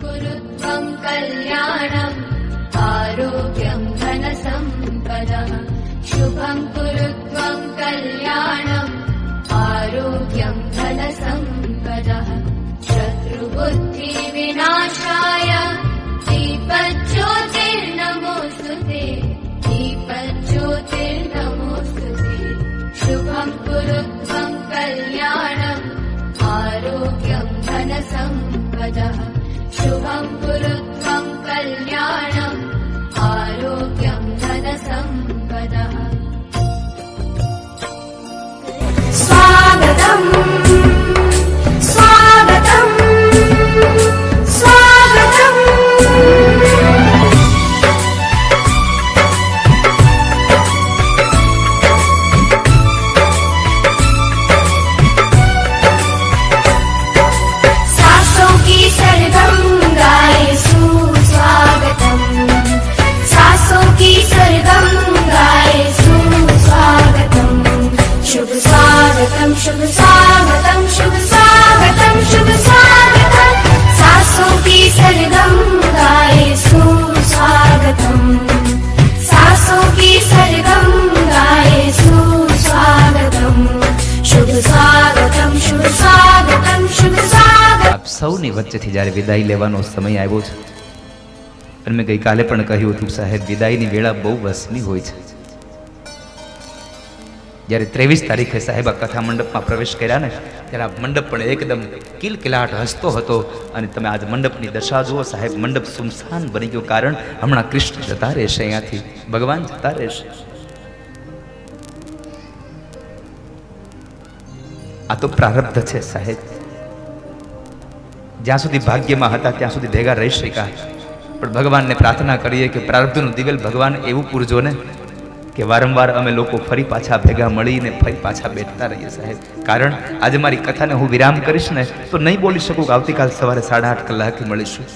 कुरुत्वम् कल्याणम् आरोग्यम् धनसम्पदः शुभम् कुरुत्वम् कल्याणम् आरोग्यम् धनसम्पदः शत्रुबुद्धिविनाशाय दीपज्योतिर्नमोऽस्तु ते दीपज्योतिर्नमोऽस्तु ते। शुभम् कुरुत्वम् कल्याणम् आरोग्यम् धनसम्पदः पुरुद्ध कल्याणम् સૌની વચ્ચેથી જ્યારે વિદાય લેવાનો સમય આવ્યો છે, અને મેં ગઈકાલે પણ કહ્યું હતું, સાહેબ, વિદાયની વેળા બહુ વસમી હોય છે. જ્યારે ત્રેવીસ તારીખે સાહેબ આ કથા મંડપમાં પ્રવેશ કર્યા ને, ત્યારે આ મંડપ પણ એકદમ કિલકિલાટ હસતો હતો, અને તમે આજ મંડપની દશા જુઓ, સાહેબ, મંડપ સુમસાન બની ગયો કારણ હમણાં કૃષ્ણ જતા રહેશે અહીંયાથી, ભગવાન જતા રહેશે. આ તો પ્રારબ્ધ છે સાહેબ. જ્યાં સુધી ભાગ્યમાં હતા, ત્યાં સુધી ભેગા રહી શક્યા. પણ ભગવાનને પ્રાર્થના કરીએ કે પ્રારબ્ધનું દિવેલ ભગવાન એવું પૂરજો ને કે વારંવાર અમે લોકો ફરી પાછા ભેગા મળીને ફરી પાછા બેઠતા રહીએ સાહેબ. કારણ આજે મારી કથાને હું વિરામ કરીશ ને તો નહીં બોલી શકું કે આવતીકાલ સવારે સાડા આઠ કલાકે મળીશું.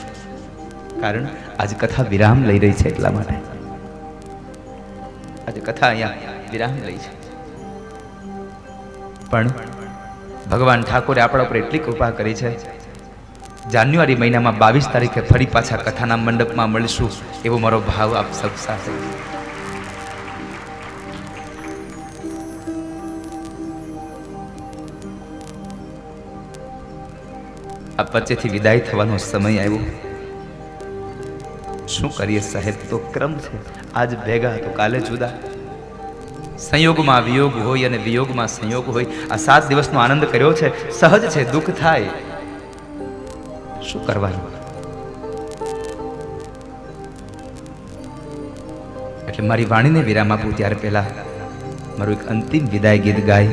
કારણ આજે કથા વિરામ લઈ રહી છે એટલા માટે. આજે કથા અહીંયા વિરામ લઈ છે. પણ ભગવાન ઠાકોરે આપણા ઉપર એટલી કૃપા કરી છે જાન્યુઆરી મહિનામાં બાવીસ તારીખે ફરી પાછા કથાના મંડપમાં મળીશું એવો મારો ભાવ આપ સૌ સાથે. આ વચ્ચેથી વિદાય થવાનો સમય આવ્યો. શું કરીએ સાહેબ, તો ક્રમ છે. આજ ભેગા તો કાલે જુદા. સંયોગમાં વિયોગ હોય અને વિયોગમાં સંયોગ હોય. આ સાત દિવસનો આનંદ કર્યો છે. સહજ છે, દુઃખ થાય. શું કરવાનું? એટલે મારી વાણીને વિરામ આપું ત્યાર પહેલા મારું એક અંતિમ વિદાય ગીત ગાય.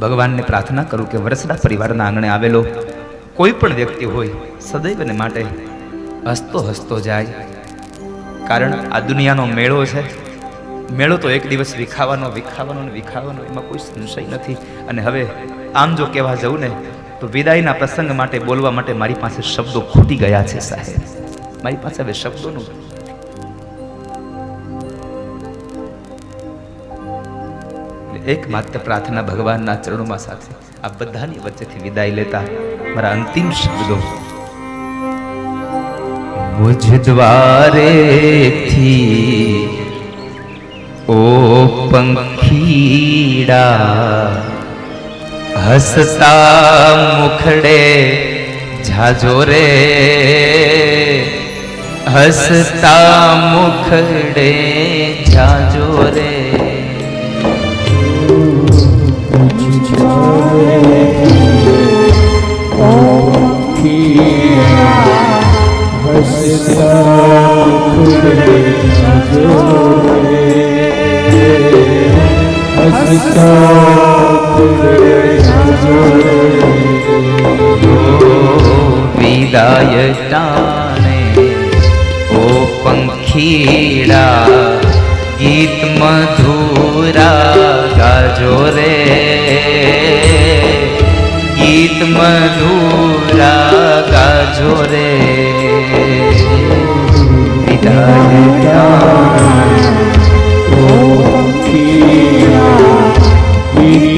ભગવાનને પ્રાર્થના કરું કે વરસડા પરિવારના આંગણે આવેલો કોઈ પણ વ્યક્તિ હોય, સદૈવને માટે હસતો હસતો જાય. કારણ આ દુનિયાનો મેળો છે. મેળો તો એક દિવસ વિખાવાનો વિખાવાનો ને વિખાવાનો, એમાં કોઈ સંશય નથી. અને હવે આમ જો કહેવા જવું ને, તો વિદાયના પ્રસંગ માટે બોલવા માટે મારી પાસે શબ્દો ખૂટી ગયા છે, સાહેબ. મારી પાસે હવે શબ્દોનું એક એકમાત્ર પ્રાર્થના ભગવાનના ચરણોમાં સાથે આ બધાની વચ્ચેથી વિદાય લેતા મારા અંતિમ શબ્દો. મુજ દ્વારે થી ઓ પંખીડા હસતા મુખડે જાજો રે. હસતા મુખડે જાજો રે. વિદાય ટાણે ઓ પંખીડા ગીત મધુરા ગાજો રે ગીત મધુરા ગાજો રે વિદાય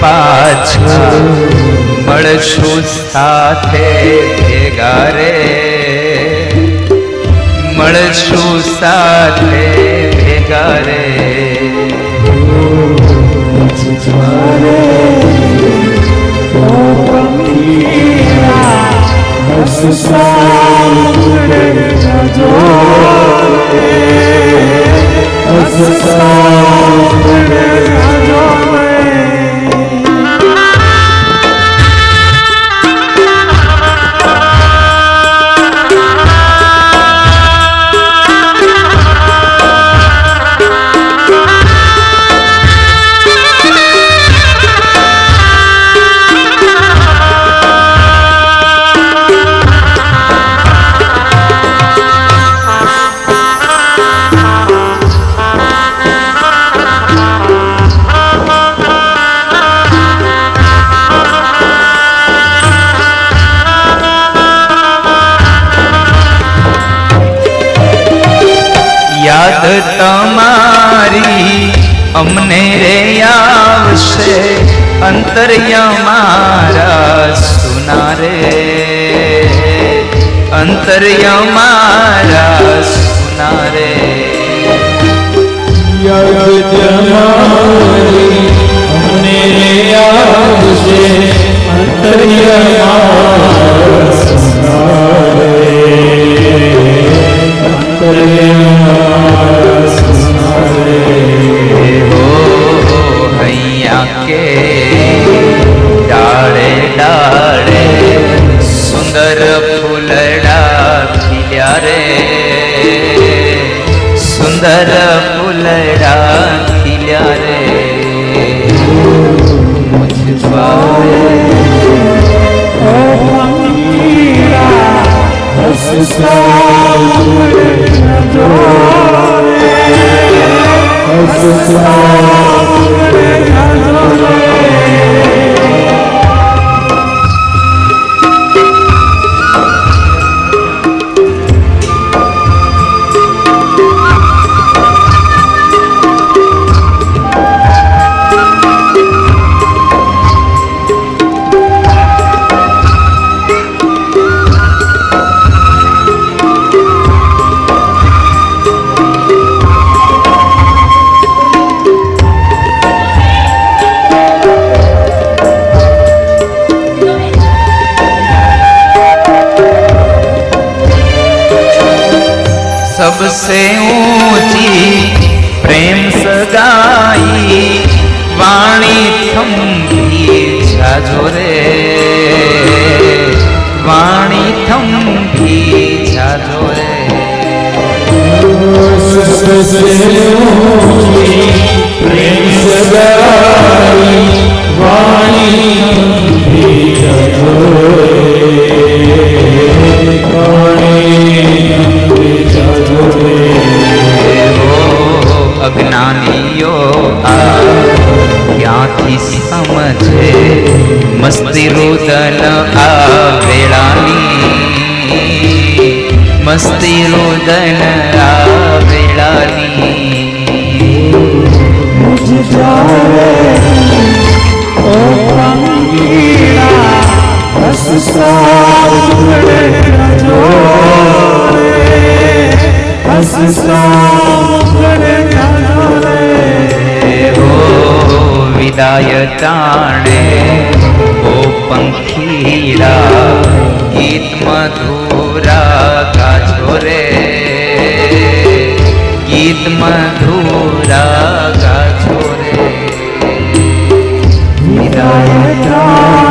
પાછા મળશું સાથે ભેગા રે મળશું સાથે ભેગા રે? યાદ અંતર્યમારા સુના રે યાદ અમને સંસારે. અંતર્યમાં હો હૈયા કે સુંદર ફૂલડા ખીલ્યા રે सबसे ऊंची प्रेम सगाई वाणी थंभी छाजो रे वाणी थंभी छाजो रे सबसे ऊंची प्रेम सगाई મસ્તી રુદન આ વેળાની મસ્તી રુદન આ વેળાની એવો વિદાય તાણે ઓ પંખીડા ગીત મધુરા ગાજો રે ગીત મધુરા ગાજો રે વિદાય